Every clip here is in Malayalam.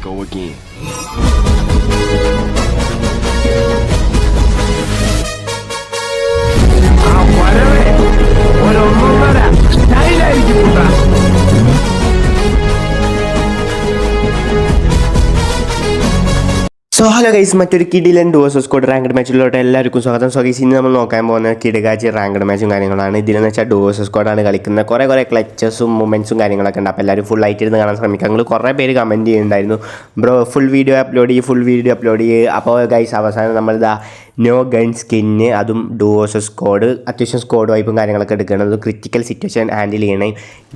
go again. ആ സോ ഹലോ ഗൈസ് മറ്റൊരു കിഡിലൻ ഡുവേഴ്സസ് സ്കോഡ് റാങ്കഡ് മാച്ചിലോട്ട് എല്ലാവർക്കും സ്വാഗതം. സോ ഗൈസ് ഇന്ന് നമ്മൾ നോക്കാൻ പോകുന്ന കിടുകാച്ചി റാങ്കഡ് മാച്ചും കാര്യങ്ങളാണ്. ഇതിലെന്ന് വെച്ചാൽ ഡുവേഴ്സസ് സ്കോഡാണ് കളിക്കുന്നത്. കുറേ കുറേ ക്ലച്ചസും മൂമെൻസും കാര്യങ്ങളൊക്കെ ഉണ്ട്. അപ്പോൾ എല്ലാവരും ഫുൾ ആയിട്ട് ഇരുന്ന് കാണാൻ ശ്രമിക്കുക. നിങ്ങൾ കുറേ പേര് കമന്റ് ചെയ്യുന്നുണ്ടായിരുന്നു. ബ്രോ ഫുൾ വീഡിയോ അപ്ലോഡ് ചെയ്യും ഫുൾ വീഡിയോ അപ്ലോഡ് ചെയ്യുക അപ്പോൾ ഗൈസ് അവസാനം നമ്മളിതാ നോ ഗൺ സ്കിന്ന് അതും ഡുവോസ് സ്കോഡ് അത്യാവശ്യം സ്കോഡ് വൈപ്പും കാര്യങ്ങളൊക്കെ എടുക്കുന്നത് ക്രിറ്റിക്കൽ സിറ്റുവേഷൻ ഹാൻഡിൽ ചെയ്യണേ.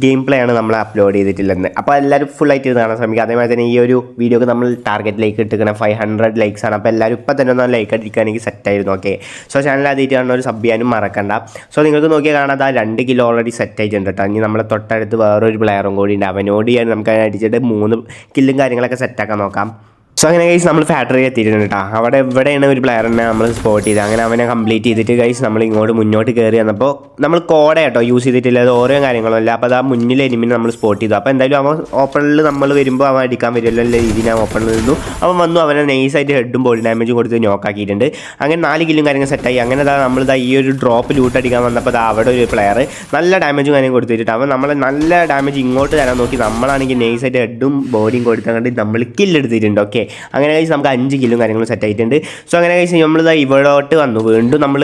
ഗെയിം പ്ലേ ആണ് നമ്മൾ അപ്ലോഡ് ചെയ്തിട്ടുള്ളത്. അപ്പോൾ എല്ലാവരും ഫുൾ ആയിട്ട് ഇത് കാണാൻ ശ്രമിക്കുക. അതേമാതിരി തന്നെ ഈ ഒരു വീഡിയോക്ക് നമ്മൾ ടാർഗറ്റിലേക്ക് ഇട്ടിരിക്കണം ഫൈവ് ഹൺഡ്രഡ് ലൈക്സ് ആണ്. അപ്പോൾ എല്ലാവരും ഇപ്പം തന്നെ ഒന്ന് ലൈക്ക് അടിക്കുകയാണെങ്കിൽ സെറ്റ് ആയിരുന്നു. ഓക്കെ സോ ചാനൽ ആദ്യമായിട്ട് കാണുന്ന ഒരു സബ് ചെയ്യാനും മറക്കണ്ട. സോ നിങ്ങൾക്ക് നോക്കിയാൽ കാണാം ആ രണ്ട് കിലോ ഓൾറെഡി സെറ്റ് ആയിട്ടുണ്ട് കേട്ടോ നമ്മളെ തൊട്ടടുത്ത് വേറൊരു പ്ലെയറും കൂടി ഉണ്ട്. അവനോട് ചെയ്യാൻ നമുക്ക് അടിച്ചിട്ട് മൂന്ന് കില്ലും കാര്യങ്ങളൊക്കെ സെറ്റാക്കാൻ നോക്കാം. സോ അങ്ങനെ ഗൈസ് നമ്മൾ ഫാക്ടറി എത്തിയിട്ടുണ്ട് കേട്ടോ അവിടെ എവിടെയാണ് ഒരു പ്ലെയറിനെ നമ്മൾ സ്പോട്ട് ചെയ്ത് അങ്ങനെ അവനെ കംപ്ലീറ്റ് ചെയ്തിട്ട് ഗൈസ് നമ്മൾ ഇങ്ങോട്ട് മുന്നോട്ട് കയറി വന്നപ്പോൾ നമ്മൾ കോഡ കേട്ടോ യൂസ് ചെയ്തിട്ടില്ല. അത് ഓരോ കാര്യങ്ങളും അല്ല. അപ്പോൾ അത് ആ മുന്നിൽ എനിമിനെ നമ്മൾ സ്പോട്ട് ചെയ്തു. അപ്പോൾ എന്തായാലും അവൻ ഓപ്പണിൽ നമ്മൾ വരുമ്പോൾ അവൻ അടിക്കാൻ വരുമല്ലോ എല്ലാ രീതിയിൽ ഞാൻ ഓപ്പണിൽ നിന്നു. അവൻ വന്നു അവനെ നൈസായിട്ട് ഹെഡും ബോഡി ഡാമേജ് കൊടുത്ത് നോക്കാക്കിയിട്ടുണ്ട് അങ്ങനെ നാല് കില്ലും കാര്യങ്ങൾ സെറ്റായി അങ്ങനെ ദാ നമ്മൾ ഇതാ ഈ ഒരു ഡ്രോപ്പ് ലൂട്ട് അടിക്കാൻ വന്നപ്പോൾ ദാ അവിടെ ഒരു പ്ലെയർ നല്ല ഡാമേജും കാര്യം കൊടുത്തിട്ട് അവൻ നമ്മൾ നല്ല ഡാമേജ് ഇങ്ങോട്ട് തരാൻ നോക്കി നമ്മളാണെങ്കിൽ നൈസായിട്ട് ഹെഡും ബോഡിയും കൊടുത്തങ്ങണ്ട് നമ്മൾ കില്ലെടുത്തിട്ടുണ്ട് ഓക്കെ അങ്ങനെ കഴിച്ച് നമുക്ക് അഞ്ച് കില്ലും കാര്യങ്ങളും സെറ്റ് ആയിട്ടുണ്ട്. സോ അങ്ങനെ കഴിച്ച് നമ്മൾ ഇവിടോട്ട് വന്നു. വീണ്ടും നമ്മൾ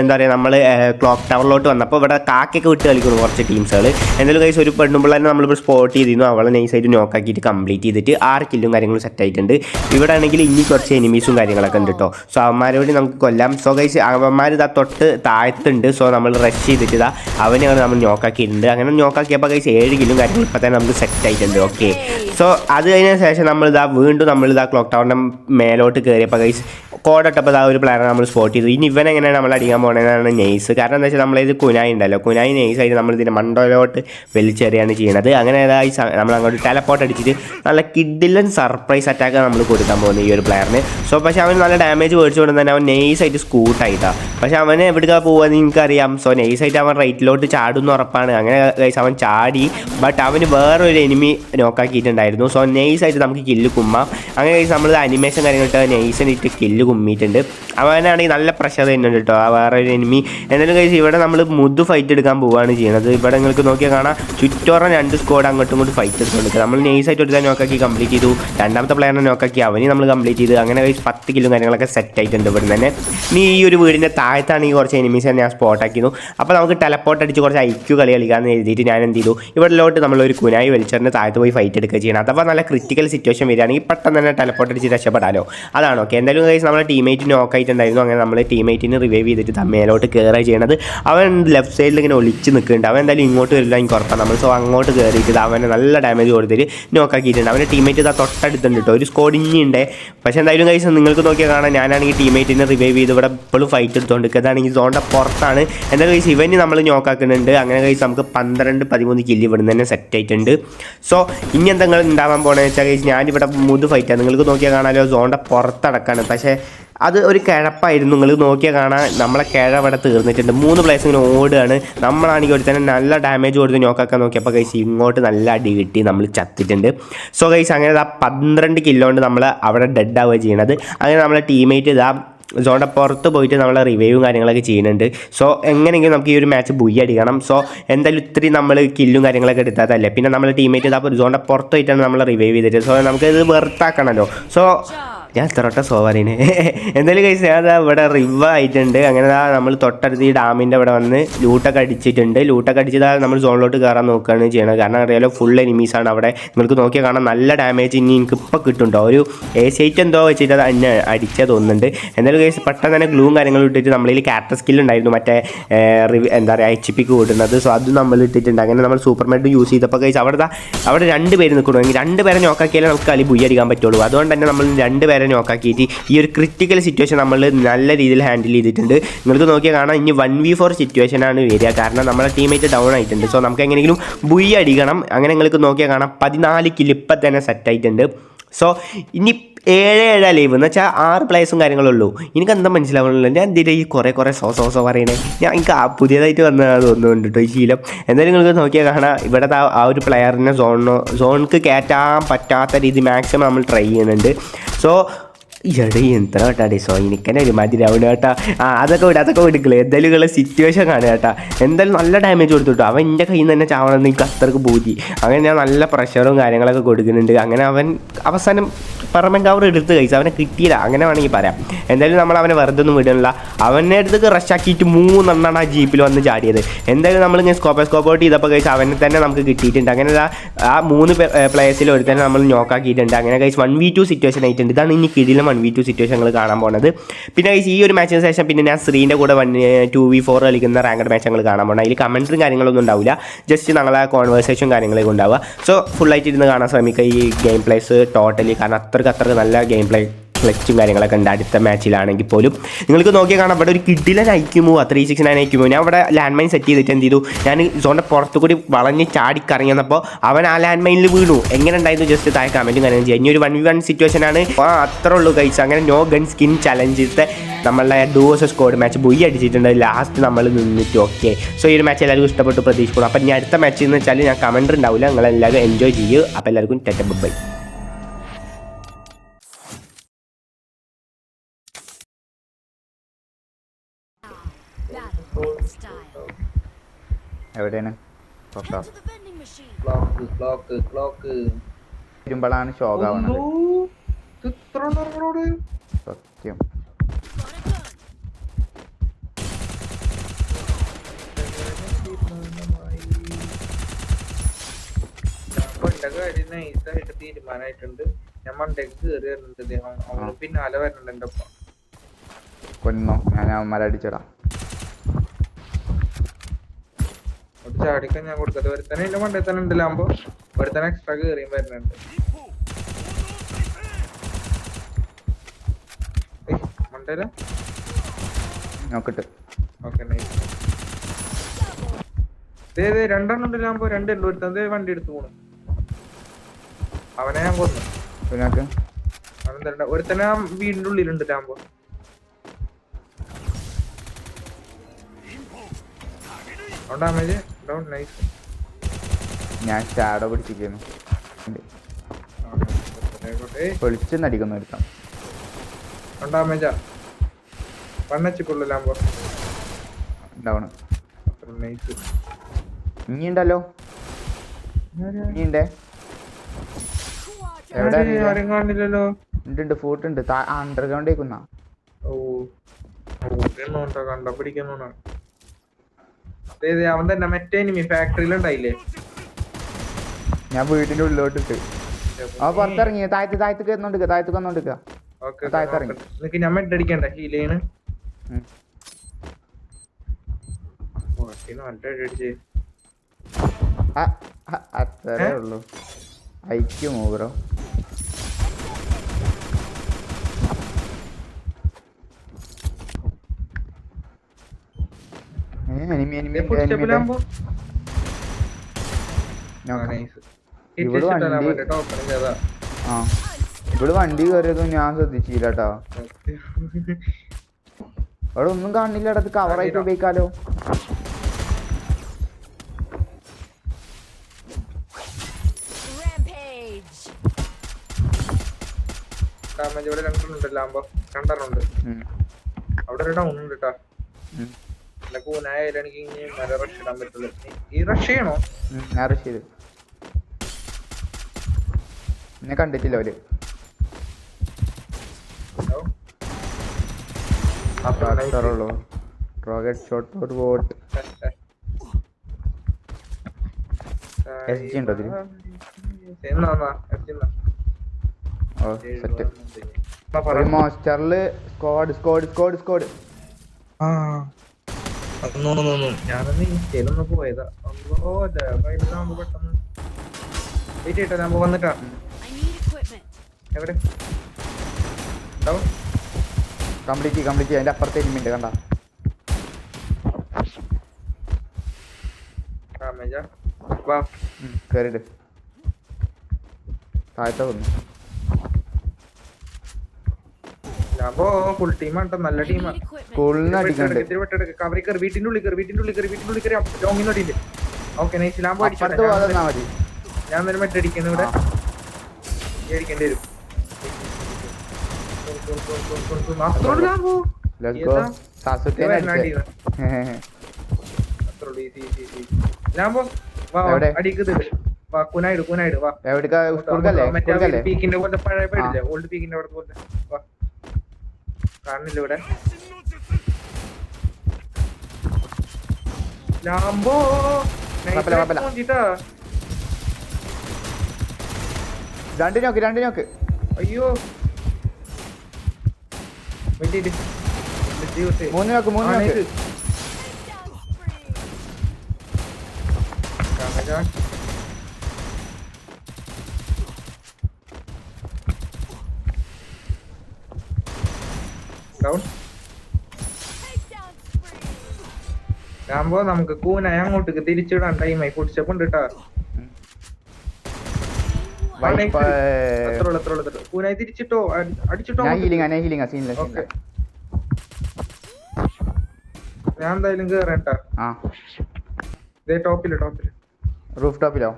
എന്താ പറയുക നമ്മൾ ക്ലോക്ക് ടവറിലോട്ട് വന്നപ്പോൾ ഇവിടെ കാക്കൊക്കെ വിട്ട് കളിക്കുന്നു കുറച്ച് ടീംസുകൾ എന്തായാലും കഴിച്ച് ഒരു പെണ്ണുമ്പിള്ളേനെ നമ്മളിപ്പോൾ സ്പോട്ട് ചെയ്തിരുന്നു. അവളെ നൈസായിട്ട് നോക്കാക്കിയിട്ട് കംപ്ലീറ്റ് ചെയ്തിട്ട് ആറ് കില്ലും കാര്യങ്ങളും സെറ്റ് ആയിട്ടുണ്ട്. ഇവിടെ ആണെങ്കിൽ ഇനി കുറച്ച് എനിമീസും കാര്യങ്ങളൊക്കെ ഉണ്ട് കേട്ടോ സോ അവന്മാരോട് നമുക്ക് കൊല്ലാം. സോ കഴിച്ച് അവന്മാർ ഇതാ തൊട്ട് താഴത്തുണ്ട്. സോ നമ്മൾ റഷ് ചെയ്തിട്ട് ഇതാ അവനെയാണ് നമ്മൾ നോക്കാക്കിയിട്ടുണ്ട് അങ്ങനെ നോക്കാക്കിയപ്പോൾ കഴിച്ച് ഏഴ് കില്ലും കാര്യങ്ങളും ഇപ്പോൾ തന്നെ നമുക്ക് സെറ്റ് ആയിട്ടുണ്ട്. ഓക്കെ സോ അത് കഴിഞ്ഞ ശേഷം നമ്മളിതാ വീണ്ടും നമ്മൾ ഇതാ ക്ലോക്ക് ടവറിന്റെ മേലോട്ട് കയറിയപ്പോൾ ഗൈസ് കോടട്ടപ്പോൾ ആ ഒരു പ്ലെയറെ നമ്മൾ സ്പോട്ട് ചെയ്തു. ഇനി ഇവൻ എങ്ങനെയാണ് നമ്മൾ അടിക്കാൻ പോകുന്നതെന്നാണ് നെയ്സ് കാരണം എന്താ വെച്ചാൽ നമ്മളിത് കുനായി ഉണ്ടല്ലോ. കുനായി നെയ്സ് ആയിട്ട് നമ്മൾ ഇതിന്റെ മണ്ടോലോട്ട് വലിച്ചെറിയാണ് ചെയ്യുന്നത് അങ്ങനെ ഏതായി നമ്മൾ അങ്ങോട്ട് ടെലപ്പോട്ട് അടിച്ചിട്ട് നല്ല കിഡിലൻ സർപ്രൈസ് അറ്റാക്ക് നമ്മൾ കൊടുക്കാൻ പോകുന്നത് ഈ ഒരു പ്ലെയറിന് സോ പക്ഷേ അവൻ നല്ല ഡാമേജ് മേടിച്ചുകൊണ്ട് തന്നെ അവൻ നെയ്സ് ആയിട്ട് സ്കൂട്ടായിട്ടാണ് പക്ഷേ അവന് എവിടേക്കാണ് പോകുക എനിക്കറിയാം. സോ നെയ്സ് ആയിട്ട് അവൻ റൈറ്റിലോട്ട് ചാടുമെന്ന് ഉറപ്പാണ്. അങ്ങനെ ഗൈസ് അവൻ ചാടി ബട്ട് അവന് വേറൊരു എനിമി നോക്കാക്കിയിട്ടുണ്ടായിരുന്നു സോ നെയ്സ് ആയിട്ട് നമുക്ക് കില്ല് കുമ്മാം. അങ്ങനെ കഴിച്ച് നമ്മൾ അനിമേഷൻ കാര്യങ്ങളിട്ട് നെയ്സിനിട്ട് കില്ല് കുമ്മിയിട്ടുണ്ട്. അവനാണെങ്കിൽ നല്ല പ്രഷർ തന്നെയുണ്ട് കേട്ടോ. വേറെ ഒരു എനിമി എന്നാലും കഴിച്ച് ഇവിടെ നമ്മൾ മുതു ഫൈറ്റ് എടുക്കാൻ പോവുകയാണ് ചെയ്യുന്നത്. ഇവിടെ നിങ്ങൾക്ക് നോക്കിയാൽ കാണാം. ചുറ്റോറം രണ്ട് സ്കോഡ് അങ്ങോട്ടും ഇങ്ങോട്ടും ഫൈറ്റ് എടുത്തുകൊണ്ട് നമ്മൾ നൈസായിട്ട് എടുത്താൽ നോക്കാക്കി കംപ്ലീറ്റ് ചെയ്തു. രണ്ടാമത്തെ പ്ലെയറിനെ നോക്കാക്കി അവനെ നമ്മൾ കംപ്ലീറ്റ് ചെയ്തു. അങ്ങനെ കഴിച്ച് പത്ത് കിലോ കാര്യങ്ങളൊക്കെ സെറ്റ് ആയിട്ടുണ്ട് ഇവിടെ തന്നെ. ഇനി ഈ ഒരു വീടിന്റെ താഴത്താണ് ഈ കുറച്ച് എനിമീസ് ഞാൻ സ്പോട്ട് ആക്കിയിരുന്നു അപ്പോൾ നമുക്ക് ടെലപ്പോട്ട് അടിച്ച് കുറച്ച് ഐക്യു കളി കളിക്കാമെന്ന് എഴുതിയിട്ട് ഞാൻ എന്ത് ചെയ്തു? ഇവിടെ ഇവിടെലോട്ട് നമ്മളൊരു കുനായി വലിച്ചറിന് താഴത്ത് പോയി ഫൈറ്റ് എടുക്കുക ചെയ്യണം അഥവാ നല്ല ക്രിറ്റിക്കൽ സിറ്റുവേഷൻ വരികയാണെങ്കിൽ പെട്ടെന്ന് തന്നെ ടെലപ്പോട്ട് അടിച്ച് രക്ഷപ്പെടാലോ? അതാണ്? ഓക്കെ എന്തായാലും കഴിച്ച് നമ്മളെ ടീമേറ്റ് നോക്കായിട്ടുണ്ടായിരുന്നു അങ്ങനെ നമ്മൾ ടീമേറ്റിന് റിവൈവ് ചെയ്തിട്ട് ത- മേലോട്ട് കയറുക ചെയ്യണത്. അവൻ ലെഫ്റ്റ് സൈഡിൽ ഇങ്ങനെ ഒളിച്ച് നിൽക്കുന്നുണ്ട് അവൻ എന്തായാലും ഇങ്ങോട്ട് വരില്ല എനിക്ക് ഉറപ്പാണ്. നമ്മൾ സോ അങ്ങോട്ട് കയറിയിട്ട് അവനെ നല്ല ഡാമേജ് കൊടുത്തിട്ട് നോക്കാക്കിയിട്ടുണ്ട് അവന്റെ ടീമേറ്റ് ഇതാ തൊട്ടടുത്തുണ്ട് കേട്ടോ ഒരു സ്കോഡിങ്ങുണ്ട് പക്ഷേ എന്തായാലും കഴിച്ച് നിങ്ങൾക്ക് നോക്കിയാൽ കാണാം. ഞാനാണെങ്കിൽ ടീമേറ്റിനെ റിവൈവ് ചെയ്ത് ഇവിടെ ഇപ്പോഴും ഫൈറ്റ് എടുത്തുകൊണ്ട് അതാണെങ്കിൽ സോണിന്റെ പുറത്താണ്. എന്തായാലും കഴിച്ച് ഇവന് നമ്മൾ നോക്കാക്കുന്നുണ്ട് അങ്ങനെ കഴിച്ച് നമുക്ക് പന്ത്രണ്ട് പതിമൂന്ന് കില്ല് ഇവിടുന്ന് തന്നെ സെറ്റ് ആയിട്ടുണ്ട്. സോ ഇനി എന്തെങ്കിലും ഉണ്ടാവാൻ പോകണമെന്ന് വെച്ചാൽ കഴിച്ച് ഞാനിവിടെ മൂന്ന് ഫൈറ്റാണ് നിങ്ങൾക്ക് നോക്കിയാൽ കാണാമല്ലോ സോണിന്റെ പുറത്തടക്കാണ്. പക്ഷേ അത് ഒരു കിഴപ്പായിരുന്നു. നിങ്ങൾ നോക്കിയാൽ കാണാൻ നമ്മളെ കിഴ ഇവിടെ തീർന്നിട്ടുണ്ട്. മൂന്ന് പ്ലേസ് ഇങ്ങനെ ഓടുകയാണ്. നമ്മളാണെങ്കിൽ ഒരു തന്നെ നല്ല ഡാമേജ് കൊടുത്ത് നോക്കാക്കാൻ നോക്കിയപ്പോൾ കൈസ് ഇങ്ങോട്ട് നല്ല അടി കിട്ടി. നമ്മൾ ചത്തിട്ടുണ്ട്. സോ കൈസ് അങ്ങനെ ഇതാ പന്ത്രണ്ട് കിലോ കൊണ്ട് നമ്മൾ അവിടെ ഡെഡ് ആവുക ചെയ്യണത്. അങ്ങനെ നമ്മളെ ടീമേറ്റ് ഇതാ സോണിന്റെ പുറത്ത് പോയിട്ട് നമ്മൾ റിവ്യൂവും കാര്യങ്ങളൊക്കെ ചെയ്യുന്നുണ്ട്. സോ എങ്ങനെയെങ്കിലും നമുക്ക് ഈ ഒരു മാച്ച് ബുയ്യ അടിക്കണം. സോ എന്തായാലും ഇത്രയും നമ്മൾ കില്ലും കാര്യങ്ങളൊക്കെ എടുത്താതല്ലേ? പിന്നെ നമ്മൾ ടീമേറ്റ് ഇതാ സോണിന്റെ പുറത്ത് പോയിട്ടാണ് നമ്മൾ റിവൈവ് ചെയ്തിട്ട്. സോ നമുക്ക് ഇത് വെറുത്താക്കണമല്ലോ സോ ഞാൻ തൊട്ട സോവാറിന് എന്തായാലും കഴിച്ച് ഞാൻ ഇവിടെ റിവ ആയിട്ടുണ്ട്. അങ്ങനെ നമ്മൾ തൊട്ടടുത്ത് ഈ ഡാമിന്റെ അവിടെ വന്ന് ലൂട്ടൊക്കെ അടിച്ചിട്ടുണ്ട്. ലൂട്ടൊക്കെ അടിച്ചതാ നമ്മൾ സോണിലോട്ട് കയറാൻ നോക്കുകയാണ് ചെയ്യണത്. കാരണം അറിയാലോ ഫുൾ എനിമീസാണ് അവിടെ. നിങ്ങൾക്ക് നോക്കിയാൽ കാണാൻ നല്ല ഡാമേജ് ഇനി എനിക്ക് ഇപ്പോൾ കിട്ടുന്നുണ്ടോ. ഒരു എ സി ഐറ്റ് എന്തോ വെച്ചിട്ട് അത് എന്നെ അടിച്ചാൽ തോന്നുന്നുണ്ട്. എന്തായാലും കഴിച്ച് പെട്ടെന്ന് തന്നെ ഗ്ലൂവും കാര്യങ്ങളും ഇട്ടിട്ട് നമ്മളിൽ ക്യാരക്ടർ സ്കിൽ ഉണ്ടായിരുന്നു. മറ്റേ എന്താ പറയുക എച്ച് പിക്ക് കൂട്ടുന്നത്. സോ അത് നമ്മൾ ഇട്ടിട്ടുണ്ട്. അങ്ങനെ നമ്മൾ സൂപ്പർ മെഡ് യൂസ് ചെയ്തപ്പോൾ കഴിച്ച് അവിടെ അവിടെ രണ്ട് പേര് നിൽക്കണമെങ്കിൽ രണ്ട് പേരെ നോക്കാക്കിയാലേ നമുക്ക് കളി ബുയ്യടിക്കാൻ പറ്റുള്ളൂ. അതുകൊണ്ട് തന്നെ നമ്മൾ രണ്ട് പേരെ നോക്കാക്കിയിട്ട് ഈ ഒരു ക്രിറ്റിക്കൽ സിറ്റുവേഷൻ നമ്മൾ നല്ല രീതിയിൽ ഹാൻഡിൽ ചെയ്തിട്ടുണ്ട്. നിങ്ങൾക്ക് നോക്കിയാൽ കാണാം ഇനി വൺ വി ഫോർ സിറ്റുവേഷനാണ് വരിക. കാരണം നമ്മുടെ ടീമേറ്റ് ഡൗൺ ആയിട്ടുണ്ട്. സോ നമുക്ക് എങ്ങനെയെങ്കിലും ബുയി അടിക്കണം. അങ്ങനെ നിങ്ങൾക്ക് നോക്കിയാൽ കാണാം പതിനാല് കിലിപ്പം തന്നെ സെറ്റ് ആയിട്ടുണ്ട്. സോ ഇനി ഏഴ് ഏഴ് ലൈവ് എന്ന് വെച്ചാൽ ആറ് പ്ലേസും കാര്യങ്ങളും ഉള്ളൂ. എനിക്ക് എന്താ മനസ്സിലാവുന്നില്ല ഞാൻ എന്തിനാ ഈ കുറേ കുറേ സോ സോ സോ പറയണേ. ഞാൻ എനിക്ക് പുതിയതായിട്ട് വന്നതാണ് തോന്നുന്നുണ്ട് കേട്ടോ ഈ ശീലം. എന്തായാലും നിങ്ങൾക്ക് നോക്കിയാൽ കാണാം. ഇവിടെ ആ ഒരു പ്ലെയറിനെ സോണിനോ സോണിക്ക് കയറ്റാൻ പറ്റാത്ത രീതി മാക്സിമം നമ്മൾ ട്രൈ ചെയ്യുന്നുണ്ട്. സോ എടേ എന്താ കേട്ടാ സോ എനിക്കെന്നെ ഒരുമാതിരി ആവണ കേട്ടാ. ആ അതൊക്കെ വിട് അതൊക്കെ വിടുക്കില്ല എന്തായാലും ഉള്ള സിറ്റുവേഷൻ കാണുക കേട്ടാ. എന്തായാലും നല്ല ഡാമേജ് കൊടുത്തിട്ടു. അവൻ എന്റെ കയ്യിൽ നിന്ന് തന്നെ ചാവണമെന്ന് എനിക്ക് അത്രയ്ക്ക് ബോധി അങ്ങനെ ഞാൻ നല്ല പ്രഷറും കാര്യങ്ങളൊക്കെ കൊടുക്കുന്നുണ്ട്. അങ്ങനെ അവൻ അവസാനം പറമ്പൻ കവർ എടുത്ത് കഴിച്ചു അവനെ കിട്ടിയില്ല. അങ്ങനെ വേണമെങ്കിൽ പറയാം. എന്തായാലും നമ്മൾ അവനെ വെറുതെ ഒന്നും വിടണില്ല. അവനെ അടുത്തേക്ക് റഷാക്കിയിട്ട് മൂന്നെണ്ണാണ് ആ ജീപ്പിൽ വന്ന് ചാടിയത്. എന്തായാലും നമ്മൾ ഇങ്ങനെ സ്കോപ്പ് സ്കോപ്പ് ഔട്ട് ചെയ്തപ്പോൾ കഴിച്ച് അവനെ തന്നെ നമുക്ക് കിട്ടിയിട്ടുണ്ട്. അങ്ങനെ ആ മൂന്ന് പ്ലേയേഴ്സിൽ തന്നെ നമ്മൾ നോക്കാക്കിയിട്ടുണ്ട് അങ്ങനെ കഴിച്ച് വൺ വി ടു സിറ്റുവേഷൻ ആയിട്ടുണ്ട്. ഇതാണ് ഇനി കിടിലും വൺ വി ടു സിറ്റുവേഷൻ ഞങ്ങൾ കാണാൻ പോകുന്നത് പിന്നെ കഴിച്ച് ഈ ഒരു മാച്ചിന് ശേഷം പിന്നെ ഞാൻ ശ്രീന്റെ കൂടെ വൺ ടു വി ഫോർ കളിക്കുന്ന റാങ്കഡ് മാച്ച് ഞങ്ങൾ കാണാൻ പോകണം അതിൽ കമന്ററും കാര്യങ്ങളൊന്നും ഉണ്ടാവില്ല. ജസ്റ്റ് ഞങ്ങളെ കോൺവേഴ്സേഷൻ കാര്യങ്ങളൊക്കെ ഉണ്ടാവുക. സോ ഫുള്ളായിട്ട് ഇരുന്ന് കാണാൻ ശ്രമിക്കുക ഈ ഗെയിം പ്ലേസ് ടോട്ടലി കാരണം അത്രയ്ക്ക് അത്ര നല്ല ഗെയിം പ്ലേ ക്ലച്ചും കാര്യങ്ങളൊക്കെ ഉണ്ട്. അടുത്ത മാച്ചിലാണെങ്കിൽ പോലും. നിങ്ങൾക്ക് നോക്കിയാൽ കാണാം ഇവിടെ ഒരു കിഡിലൻ അയക്കുമോ ത്രീ സിക്സ് നയൻ അയക്കുമോ ഞാൻ അവിടെ ലാൻഡ് മൈൻ സെറ്റ് ചെയ്തിട്ട് എന്ത് ചെയ്തു? ഞാൻ സോണിന്റെ പുറത്തു കൂടി വളഞ്ഞ് ചാടി കറങ്ങിയപ്പോൾ അവൻ ആ ലാൻഡ് മൈനിൽ വീണു. എങ്ങനെ ഉണ്ടായിരുന്നു? ജസ്റ്റ് താഴെ കമന്റും കാര്യം ചെയ്യാം. ഇനി ഒരു വൺ വി വൺ സിറ്റുവേഷൻ ആണ്. ആ അത്ര ഉള്ളൂ കഴിച്ച് അങ്ങനെ നോ ഗൺ സ്കിൻ ചലഞ്ചിലത്തെ നമ്മളുടെ ഡൂസ് സ്കോഡ് മാച്ച് ബുയി അടിച്ചിട്ടുണ്ട്. ലാസ്റ്റ് നമ്മൾ നിന്നിട്ട് ഓക്കെ സോ ഈ ഒരു മാച്ച് എല്ലാവർക്കും ഇഷ്ടപ്പെട്ടു പ്രതീക്ഷിക്കുന്നു. അപ്പം ഇനി അടുത്ത മാച്ച് എന്ന് വെച്ചാൽ ഞാൻ കമന്റർ ഉണ്ടാവില്ല. നിങ്ങളെല്ലാവരും എൻജോയ് ചെയ്യുക അപ്പോൾ എല്ലാവർക്കും ടെറ്റ ബൈ ക്ലോക്ക് വരുമ്പോഴാണ് ശോകാവുന്നത് സത്യം. തീരുമാനായിട്ടുണ്ട് ഞമ്മൾ പിന്നെ അല വരണ്ടോ നൈസായിട്ട് തീരുമാനമായിട്ടുണ്ട് ഞാൻ മണ്ടേക്ക് കയറി വരുന്നുണ്ട് അവന് പിന്നാലെ വരുന്നുണ്ട് എന്റെ ഒപ്പം കൊന്നോ. ഞാൻ അവന്മാരെ അടിച്ചിടാം ഒരു ചാടിക്കാൻ ഞാൻ കൊടുത്തത് ഒരുത്തനെ എന്റെ മണ്ടേ തന്നെ ഉണ്ടല്ലാകുമ്പോ ഒരുത്തനെ എക്സ്ട്രാ കയറിയും വരുന്നുണ്ട്. മണ്ടേല നോക്കട്ടെ. ഓക്കെ രണ്ടെണ്ണം രണ്ടുണ്ട് വണ്ടി എടുത്തു പോണു. അവനെ ഞാൻ കൊന്നു. പിന്നെ അവനെന്താ ഒരുത്തനെ ആ വീടിന്റെ ഉള്ളിലുണ്ട് ലാമ്പോ ഡാമേജ് ഡൗൺ നൈസ് ഞാൻ ഷാഡോ പിടിച്ചിരിക്കുന്നു. പൊളിച്ചെന്ന് അടിക്കുന്നു എടുക്കാം ഡാമേജാ വണ്ണച്ചിക്കുള്ളൂ ലാമ്പോ അത്ര നൈസ് ഇനി ഉണ്ടല്ലോ ഇനി ഉണ്ടേ എവിടെ കാണില്ലല്ലോ. ഉണ്ട് ഉണ്ട് ഫൂട്ട് ഉണ്ട്. അണ്ടർഗ്രൗണ്ട് ഓ കണ്ട അവൻ തന്നെ മറ്റേ എനിമി ഫാക്ടറിയിലുണ്ടായില്ലേ ഞാൻ വീടിന്റെ ഉള്ളിലോട്ടിട്ട്. ആ പുറത്തിറങ്ങി താഴത്ത് താഴത്ത് കയറുന്നുണ്ട് താഴത്ത് വന്നോണ്ടിക്ക ഓക്കെ താഴത്ത് ഇറങ്ങി. നിനക്ക് ഞാൻ മെഡ് അടിക്കണ്ട? ഹീലേണ് അത്രേ ഉള്ളൂ. ഐക്യമോ ബ്രോ എനിമി എനിമി ഇവിടെ വണ്ടി- ആ ഇവിടെ വണ്ടി കയറിയതും ഞാൻ ശ്രദ്ധിച്ചില്ല കേട്ടോ അവിടെ ഒന്നും കാണില്ല അത് കവറായിട്ട് ഉപയോഗിക്കാലോ. ഡാമേജ് ഇവിടെ രണ്ടെണ്ണം ഉണ്ട് ആകുമ്പോ രണ്ടെണ്ണുണ്ട് ഉണ്ട് അവിടെ ഒരു ഡൗൺ ഉണ്ട് കേട്ടാ ഇനി മല റഷ് ഇടാൻ പറ്റുള്ളൂ. ഈ- റഷ് ചെയ്യണോ? ഞാൻ rush ചെയ്തു. എന്നെ കണ്ടിട്ടില്ല അവർ. ഹലോ അപ്പൊ nice. അത്രേ റോക്കറ്റ് ഷോട്ട് ഒരു ബോട്ട് SG ഉണ്ടോ ഇതിൽ? ഓ സെറ്റ് മോസ്റ്ററിൽ സ്ക്വാഡ് സ്ക്വാഡ് സ്ക്വാഡ് സ്ക്വാഡ് ആ. അതൊന്നും ഒന്നും ഒന്നും ഞാനൊന്ന് ഇൻസ്റ്റയിലൊന്ന് പോയതാ. അല്ലോ ലാബായിരുന്നു പെട്ടെന്ന്. വെയിറ്റ് ചെയ്യട്ടെ ഞാൻ വന്നിട്ടാ. എവിടെ? Complete complete. അതിന്റെ അപ്പുറത്തെ കണ്ട. കയറിട്ട് താഴത്തെ വന്നു. ലാബോ ഫുൾ ടീമാണ് നല്ല ടീമാണ് കവറി കയറി വീട്ടിന്റെ ഉള്ളിൽ കയറി വീട്ടിന്റെ ഉള്ളിൽ കയറി വീട്ടിന്റെ ഉള്ളിൽ കയറി ലോങ്ങിൽ നോട്ടിയില്ലേ ഓക്കെ നൈസ് അപ്പുറത്ത് അടിച്ചോട്ടെ ഞാൻ നേരം മറ്റേ അടിക്കുന്നു ഇവിടെ. അടിക്കേണ്ടി വരും. അത്രോട് വാ വാ, വാ കുനായിട് കുനായിട് വാ. എവിടേക്കാ? മറ്റേ പീക്കിന്റെ പോലത്തെ പഴയ പേടില്ലേ ഓൾഡ് പീക്കിന്റെ അവിടെ പോലത്തെ. വാ. കാണുന്നില്ല ഇവിടെ. ലാംബോ. രണ്ട് നോക്ക് രണ്ട് നോക്ക്. അയ്യോ. മൂന്ന് നോക്ക് മൂന്ന് നോക്ക് ഡൗൺ ലാംബോ നമുക്ക് കൂനായി അങ്ങോട്ടേക്ക് തിരിച്ചിടാൻ ടൈമായി കേട്ടാ അത്രോളം അത്രോളം അത്രോളം കൂനായി തിരിച്ചിട്ടോ? അടി- അടിച്ചിട്ടോ ഞാൻ എന്തായാലും കേറേട്ടാ ടോപ്പിൽ ടോപ്പിൽ. റൂഫ് ടോപ്പിലോ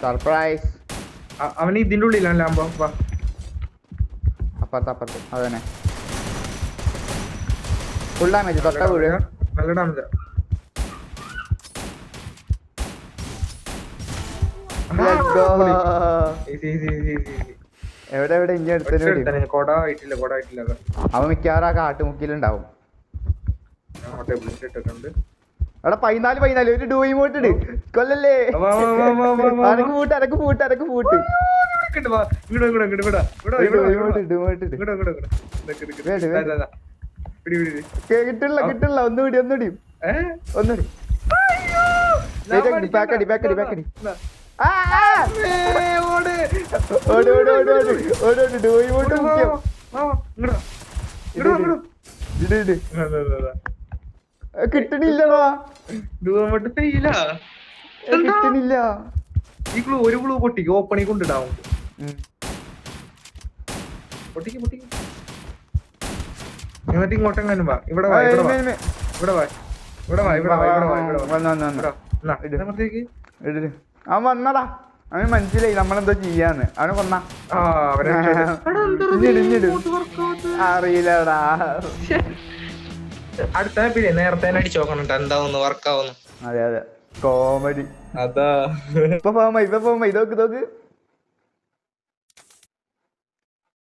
സർപ്രൈസ് അ- അവൻ ഇതിന്റെ ഉള്ളിലാണ് ലാംബോ വാ. അപ്പുറത്ത് അപ്പുറത്ത്. അതന്നെ തന്നെ. ഫുൾ ഡാമേജ് തൊട്ട വീട് നല്ല ഡാമേജ്. എവിടെ എവിടെ? ഇഞ്ചി അതാ. അവൻ മിക്കവാറും ആ കാട്ടുമുക്കിലുണ്ടാവും എടാ പതിനാല് പതിനാല്. ഒരു ഡൂയി മോട്ട് ഇട്. കൊല്ലല്ലേ. അരക്ക് പൂട്ട് അരക്ക് പൂട്ട് അരക്ക് പൂട്ട്. ഇങ്ങോട്ട് ഇങ്ങോട്ട് ഇങ്ങോട്ട് ഇങ്ങോട്ട് ഇങ്ങോട്ട് ഇങ്ങോട്ട് ഇങ്ങോട്ട് ഇങ്ങോട്ട് ഇങ്ങോട്ട് ഇങ്ങോട്ട് ഇങ്ങോട്ട് ഇങ്ങോട്ട് ഇങ്ങോട്ട് ഇങ്ങോട്ട് ഇങ്ങോട്ട്. ഇങ്ങോട്ട്. ഇങ്ങോട്ട് ഇങ്ങോട്ട് ദാ, ദാ, കിട്ടില്ല ഒന്നുകൂടി ഒന്നുകൂടി ഇത് അങ്ങോട്ട് ചെയ്യില്ല ആ, കിട്ടണില്ല ഈ ഒരു പൊട്ടിക്ക്. ഓപ്പണി കൊണ്ടിടാവും? പൊട്ടിക്ക് പൊട്ടിക്ക്. എന്നിട്ട് ഇങ്ങോട്ടെങ്ങാനും വാ. ഇവിടെ വാ ഇവിടെ വാ. ഇവിടെ വാ ഇവിടെ വാ ഇവിടെ വാ ഇവിടെ വാ ഇവിടെ വാ. ഇവിടെ. അവൻ വന്നടാ. അവന് മനസ്സിലായി നമ്മളെന്തോ ചെയ്യാന്ന്. അവനെ കൊന്ന. അറിയില്ലടാ. അടുത്ത പിന്നെ നേരത്തെ അടിച്ചു നോക്കണം എന്താവുന്നു? വർക്കാവുന്നു അതെ അതെ. കോമഡി അതാ. ഇപ്പൊ പോവാ ഇപ്പൊ പോവാ ഇതൊക്കെ ഇതൊക്കെ.